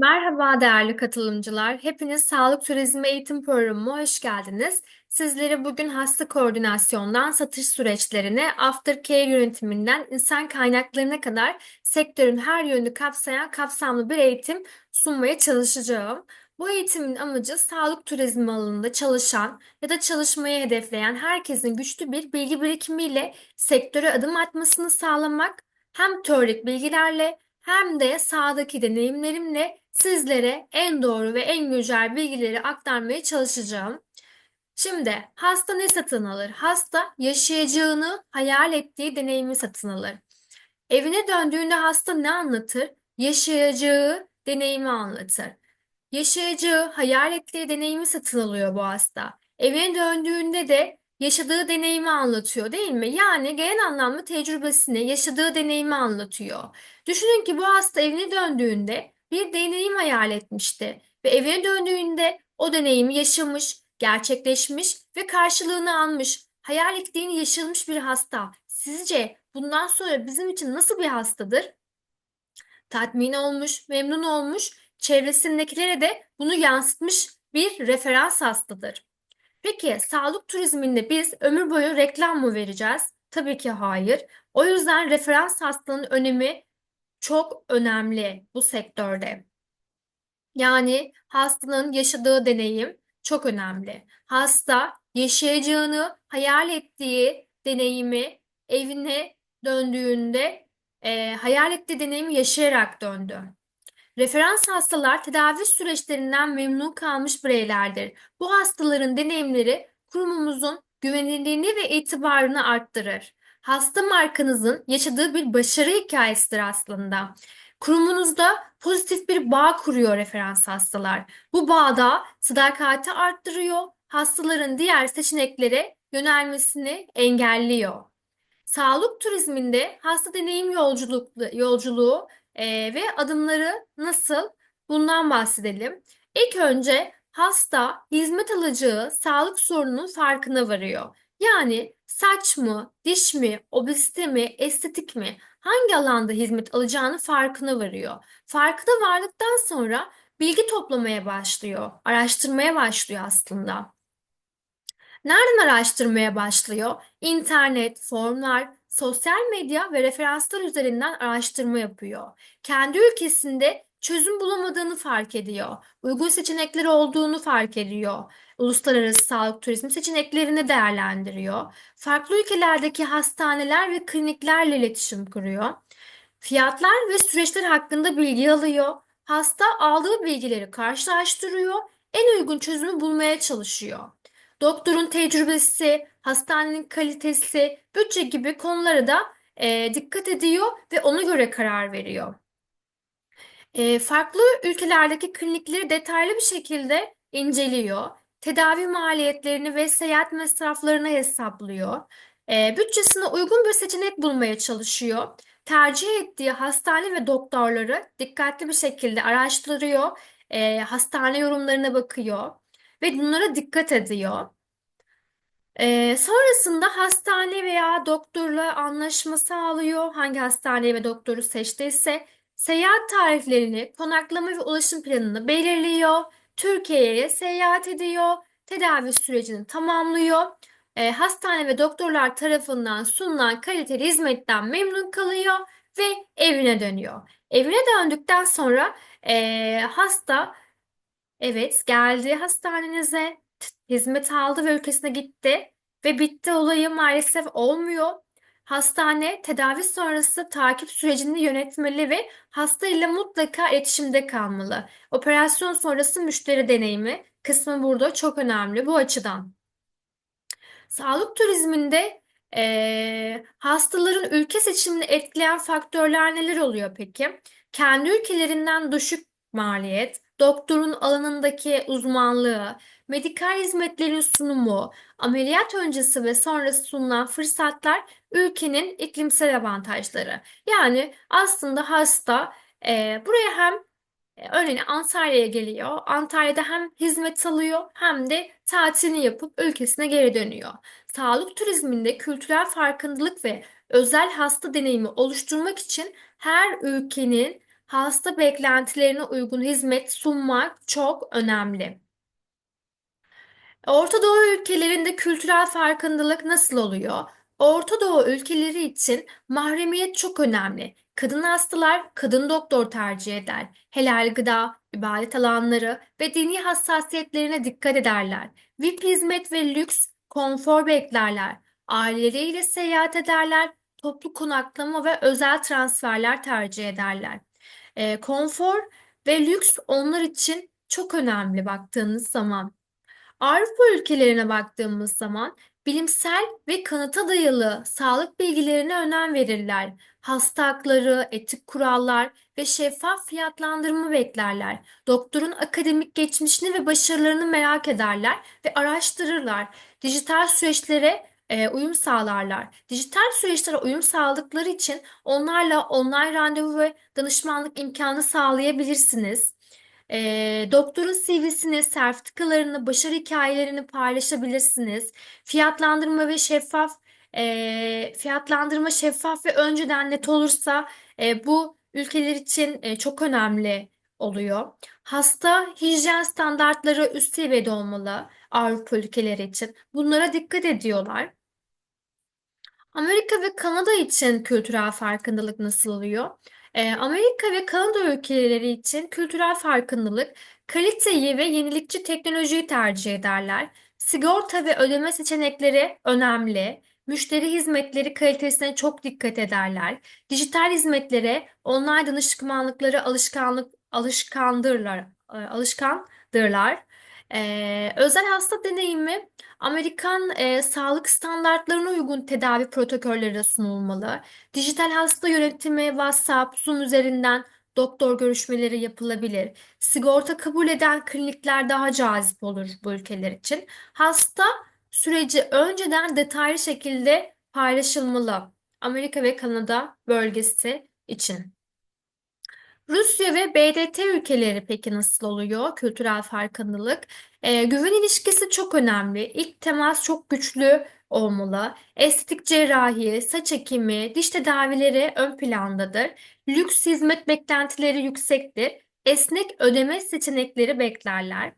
Merhaba değerli katılımcılar. Hepiniz Sağlık Turizmi Eğitim Programı'na hoş geldiniz. Sizlere bugün hasta koordinasyondan satış süreçlerine, aftercare yönetiminden insan kaynaklarına kadar sektörün her yönünü kapsayan kapsamlı bir eğitim sunmaya çalışacağım. Bu eğitimin amacı sağlık turizmi alanında çalışan ya da çalışmayı hedefleyen herkesin güçlü bir bilgi birikimiyle sektöre adım atmasını sağlamak, hem teorik bilgilerle hem de sahadaki deneyimlerimle sizlere en doğru ve en güncel bilgileri aktarmaya çalışacağım. Şimdi hasta ne satın alır? Hasta yaşayacağını hayal ettiği deneyimi satın alır. Evine döndüğünde hasta ne anlatır? Yaşayacağı deneyimi anlatır. Yaşayacağı, hayal ettiği deneyimi satın alıyor bu hasta. Evine döndüğünde de yaşadığı deneyimi anlatıyor değil mi? Yani genel anlamda tecrübesini, yaşadığı deneyimi anlatıyor. Düşünün ki bu hasta evine döndüğünde bir deneyim hayal etmişti ve evine döndüğünde o deneyimi yaşamış, gerçekleşmiş ve karşılığını almış. Hayal ettiğini yaşamış bir hasta. Sizce bundan sonra bizim için nasıl bir hastadır? Tatmin olmuş, memnun olmuş, çevresindekilere de bunu yansıtmış bir referans hastadır. Peki sağlık turizminde biz ömür boyu reklam mı vereceğiz? Tabii ki hayır. O yüzden referans hastanın önemi çok önemli bu sektörde. Yani hastanın yaşadığı deneyim çok önemli. Hasta yaşayacağını hayal ettiği deneyimi evine döndüğünde e, hayal ettiği deneyimi yaşayarak döndü. Referans hastalar tedavi süreçlerinden memnun kalmış bireylerdir. Bu hastaların deneyimleri kurumumuzun güvenilirliğini ve itibarını arttırır. Hasta markanızın yaşadığı bir başarı hikayesidir aslında. Kurumunuzda pozitif bir bağ kuruyor referans hastalar. Bu bağda sadakati arttırıyor, hastaların diğer seçeneklere yönelmesini engelliyor. Sağlık turizminde hasta deneyim yolculuk, yolculuğu e, ve adımları nasıl? Bundan bahsedelim. İlk önce hasta hizmet alacağı sağlık sorununun farkına varıyor. Yani saç mı, diş mi, obezite mi, estetik mi hangi alanda hizmet alacağını farkına varıyor. Farkına vardıktan sonra bilgi toplamaya başlıyor, araştırmaya başlıyor aslında. Nereden araştırmaya başlıyor? İnternet, formlar, sosyal medya ve referanslar üzerinden araştırma yapıyor. Kendi ülkesinde çözüm bulamadığını fark ediyor. Uygun seçenekleri olduğunu fark ediyor. Uluslararası sağlık turizmi seçeneklerini değerlendiriyor. Farklı ülkelerdeki hastaneler ve kliniklerle iletişim kuruyor. Fiyatlar ve süreçler hakkında bilgi alıyor. Hasta aldığı bilgileri karşılaştırıyor. En uygun çözümü bulmaya çalışıyor. Doktorun tecrübesi, hastanenin kalitesi, bütçe gibi konulara da e, dikkat ediyor ve ona göre karar veriyor. E, farklı ülkelerdeki klinikleri detaylı bir şekilde inceliyor. Tedavi maliyetlerini ve seyahat masraflarını hesaplıyor. E, bütçesine uygun bir seçenek bulmaya çalışıyor. Tercih ettiği hastane ve doktorları dikkatli bir şekilde araştırıyor. E, hastane yorumlarına bakıyor ve bunlara dikkat ediyor. Ee, sonrasında hastane veya doktorla anlaşma sağlıyor. Hangi hastane ve doktoru seçtiyse seyahat tarihlerini, konaklama ve ulaşım planını belirliyor. Türkiye'ye seyahat ediyor. Tedavi sürecini tamamlıyor. Ee, hastane ve doktorlar tarafından sunulan kaliteli hizmetten memnun kalıyor ve evine dönüyor. Evine döndükten sonra ee, hasta Evet, geldi hastanenize, hizmet aldı ve ülkesine gitti ve bitti olayı maalesef olmuyor. Hastane tedavi sonrası takip sürecini yönetmeli ve hasta ile mutlaka iletişimde kalmalı. Operasyon sonrası müşteri deneyimi kısmı burada çok önemli bu açıdan. Sağlık turizminde eee, hastaların ülke seçimini etkileyen faktörler neler oluyor peki? Kendi ülkelerinden düşük maliyet, doktorun alanındaki uzmanlığı, medikal hizmetlerin sunumu, ameliyat öncesi ve sonrası sunulan fırsatlar ülkenin iklimsel avantajları. Yani aslında hasta eee, buraya hem e, Örneğin Antalya'ya geliyor. Antalya'da hem hizmet alıyor hem de tatilini yapıp ülkesine geri dönüyor. Sağlık turizminde kültürel farkındalık ve özel hasta deneyimi oluşturmak için her ülkenin hasta beklentilerine uygun hizmet sunmak çok önemli. Orta Doğu ülkelerinde kültürel farkındalık nasıl oluyor? Orta Doğu ülkeleri için mahremiyet çok önemli. Kadın hastalar kadın doktor tercih eder. Helal gıda, ibadet alanları ve dini hassasiyetlerine dikkat ederler. VIP hizmet ve lüks, konfor beklerler. Aileleriyle seyahat ederler. Toplu konaklama ve özel transferler tercih ederler. Ee, konfor ve lüks onlar için çok önemli baktığınız zaman. Avrupa ülkelerine baktığımız zaman bilimsel ve kanıta dayalı sağlık bilgilerine önem verirler. Hasta hakları, etik kurallar ve şeffaf fiyatlandırma beklerler. Doktorun akademik geçmişini ve başarılarını merak ederler ve araştırırlar. Dijital süreçlere e, uyum sağlarlar. Dijital süreçlere uyum sağladıkları için onlarla online randevu ve danışmanlık imkanı sağlayabilirsiniz. E, doktorun CV'sini, sertifikalarını, başarı hikayelerini paylaşabilirsiniz. Fiyatlandırma ve şeffaf e, fiyatlandırma şeffaf ve önceden net olursa e, bu ülkeler için e, çok önemli oluyor. Hasta hijyen standartları üst seviyede olmalı Avrupa ülkeleri için. Bunlara dikkat ediyorlar. Amerika ve Kanada için kültürel farkındalık nasıl oluyor? Amerika ve Kanada ülkeleri için kültürel farkındalık, kaliteyi ve yenilikçi teknolojiyi tercih ederler. Sigorta ve ödeme seçenekleri önemli. Müşteri hizmetleri kalitesine çok dikkat ederler. Dijital hizmetlere, online danışmanlıkları alışkanlık alışkandırlar, alışkandırlar. Ee, özel hasta deneyimi Amerikan e, sağlık standartlarına uygun tedavi protokolleri sunulmalı. Dijital hasta yönetimi WhatsApp, Zoom üzerinden doktor görüşmeleri yapılabilir. Sigorta kabul eden klinikler daha cazip olur bu ülkeler için. Hasta süreci önceden detaylı şekilde paylaşılmalı. Amerika ve Kanada bölgesi için. Rusya ve BDT ülkeleri peki nasıl oluyor? Kültürel farkındalık. Ee, güven ilişkisi çok önemli. İlk temas çok güçlü olmalı. Estetik cerrahi, saç ekimi, diş tedavileri ön plandadır. Lüks hizmet beklentileri yüksektir. Esnek ödeme seçenekleri beklerler.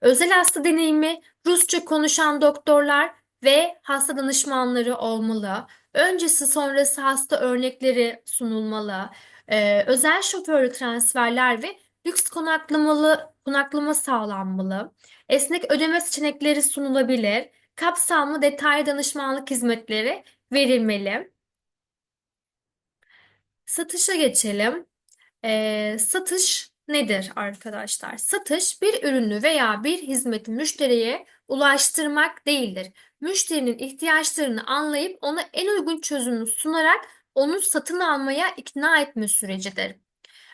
Özel hasta deneyimi Rusça konuşan doktorlar ve hasta danışmanları olmalı. Öncesi sonrası hasta örnekleri sunulmalı. Ee, özel şoförlü transferler ve lüks konaklamalı konaklama sağlanmalı. Esnek ödeme seçenekleri sunulabilir. Kapsamlı detaylı danışmanlık hizmetleri verilmeli. Satışa geçelim. Ee, satış nedir arkadaşlar? Satış bir ürünü veya bir hizmeti müşteriye ulaştırmak değildir. Müşterinin ihtiyaçlarını anlayıp ona en uygun çözümü sunarak onu satın almaya ikna etme sürecidir.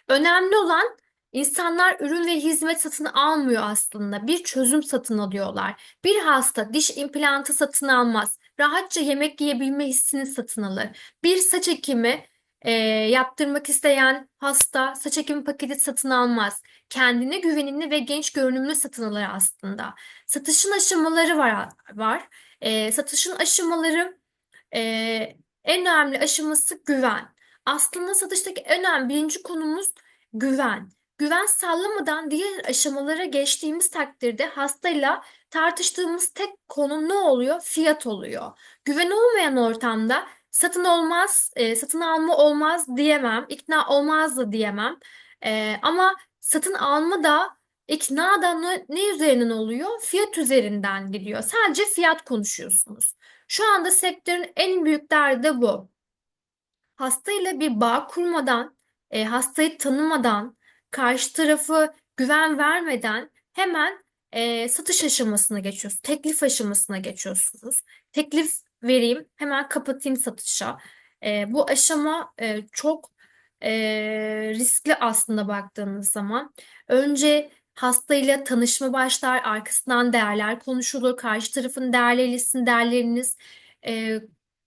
Önemli olan insanlar ürün ve hizmet satın almıyor aslında. Bir çözüm satın alıyorlar. Bir hasta diş implantı satın almaz. Rahatça yemek yiyebilme hissini satın alır. Bir saç ekimi e, yaptırmak isteyen hasta saç ekimi paketi satın almaz. Kendine güvenini ve genç görünümlü satın alır aslında. Satışın aşamaları var. var. E, satışın aşamaları e, en önemli aşaması güven. Aslında satıştaki en önemli birinci konumuz güven. Güven sağlamadan diğer aşamalara geçtiğimiz takdirde hastayla tartıştığımız tek konu ne oluyor? Fiyat oluyor. Güven olmayan ortamda satın olmaz, e, satın alma olmaz diyemem, ikna olmaz da diyemem. E, ama satın alma da ikna da ne, ne üzerinden oluyor? Fiyat üzerinden gidiyor. Sadece fiyat konuşuyorsunuz. Şu anda sektörün en büyük derdi de bu. Hastayla bir bağ kurmadan, e, hastayı tanımadan, karşı tarafı güven vermeden hemen e, satış aşamasına geçiyorsunuz. Teklif aşamasına geçiyorsunuz. Teklif vereyim, hemen kapatayım satışa. E, bu aşama e, çok e, riskli aslında baktığınız zaman. Önce Hastayla tanışma başlar, arkasından değerler konuşulur. Karşı tarafın değerleri sizin değerleriniz, e,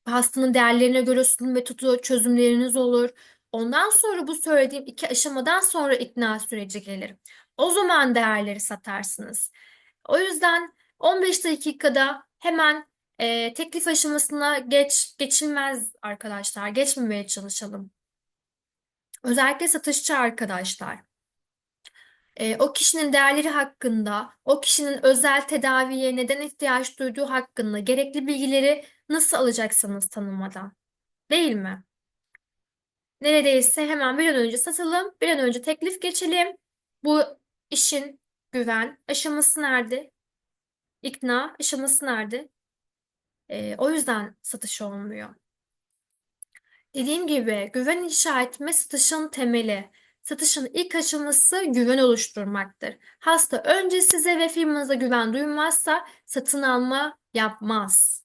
hastanın değerlerine göre sunum metodu çözümleriniz olur. Ondan sonra bu söylediğim iki aşamadan sonra ikna süreci gelir. O zaman değerleri satarsınız. O yüzden 15 dakikada hemen e, teklif aşamasına geç geçilmez arkadaşlar. Geçmemeye çalışalım. Özellikle satışçı arkadaşlar. E, o kişinin değerleri hakkında, o kişinin özel tedaviye neden ihtiyaç duyduğu hakkında gerekli bilgileri nasıl alacaksınız tanımadan? Değil mi? Neredeyse hemen bir an önce satalım, bir an önce teklif geçelim. Bu işin güven aşaması nerede? İkna aşaması nerede? E, o yüzden satış olmuyor. Dediğim gibi güven inşa etme satışın temeli. Satışın ilk aşaması güven oluşturmaktır. Hasta önce size ve firmanıza güven duymazsa satın alma yapmaz.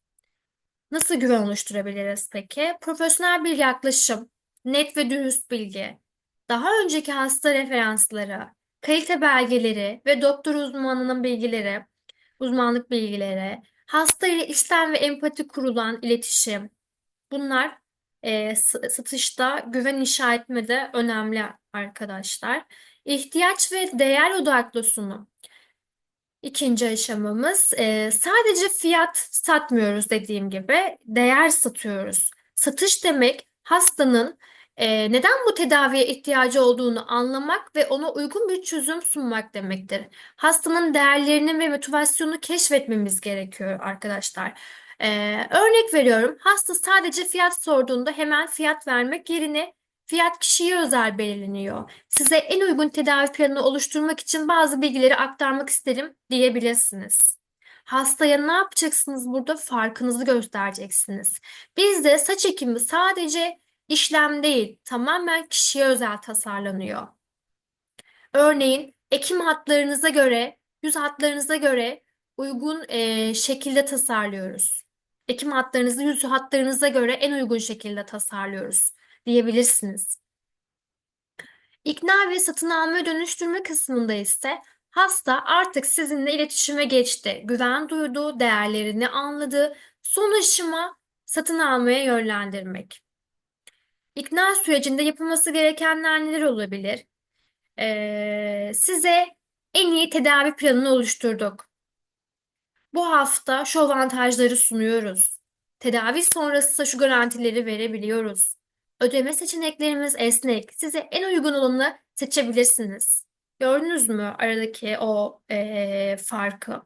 Nasıl güven oluşturabiliriz peki? Profesyonel bir yaklaşım, net ve dürüst bilgi, daha önceki hasta referansları, kalite belgeleri ve doktor uzmanının bilgileri, uzmanlık bilgileri, hasta ile içten ve empati kurulan iletişim. Bunlar e, satışta güven inşa etmede önemli arkadaşlar. İhtiyaç ve değer odaklı sunum. İkinci aşamamız e, sadece fiyat satmıyoruz dediğim gibi değer satıyoruz. Satış demek hastanın e, neden bu tedaviye ihtiyacı olduğunu anlamak ve ona uygun bir çözüm sunmak demektir. Hastanın değerlerini ve motivasyonunu keşfetmemiz gerekiyor arkadaşlar. Ee, örnek veriyorum. Hasta sadece fiyat sorduğunda hemen fiyat vermek yerine fiyat kişiye özel belirleniyor. Size en uygun tedavi planını oluşturmak için bazı bilgileri aktarmak isterim diyebilirsiniz. Hastaya ne yapacaksınız burada? Farkınızı göstereceksiniz. Bizde saç ekimi sadece işlem değil, tamamen kişiye özel tasarlanıyor. Örneğin ekim hatlarınıza göre, yüz hatlarınıza göre uygun e, şekilde tasarlıyoruz. Ekim hatlarınızı yüz hatlarınıza göre en uygun şekilde tasarlıyoruz diyebilirsiniz. İkna ve satın alma dönüştürme kısmında ise hasta artık sizinle iletişime geçti, güven duydu, değerlerini anladı, son aşama satın almaya yönlendirmek. İkna sürecinde yapılması gerekenler neler olabilir? Ee, size en iyi tedavi planını oluşturduk. Bu hafta şu avantajları sunuyoruz. Tedavi sonrası şu garantileri verebiliyoruz. Ödeme seçeneklerimiz esnek. Size en uygun olanı seçebilirsiniz. Gördünüz mü aradaki o e, farkı?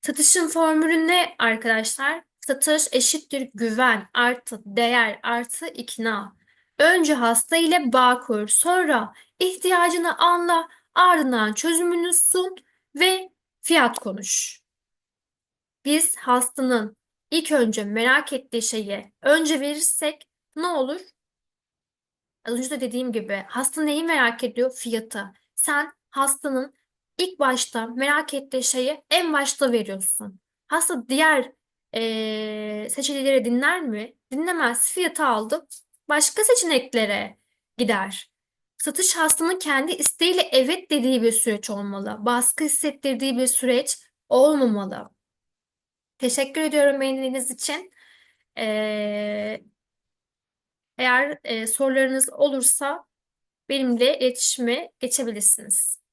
Satışın formülü ne arkadaşlar? Satış eşittir güven artı değer artı ikna. Önce hasta ile bağ kur, sonra ihtiyacını anla, ardından çözümünü sun ve fiyat konuş. Biz hastanın ilk önce merak ettiği şeyi önce verirsek ne olur? Az önce de dediğim gibi hasta neyi merak ediyor? Fiyatı. Sen hastanın ilk başta merak ettiği şeyi en başta veriyorsun. Hasta diğer e, seçenekleri dinler mi? Dinlemez. Fiyatı aldı. Başka seçeneklere gider. Satış hastanın kendi isteğiyle evet dediği bir süreç olmalı. Baskı hissettirdiği bir süreç olmamalı. Teşekkür ediyorum beğendiğiniz için. Ee, eğer e, sorularınız olursa benimle iletişime geçebilirsiniz.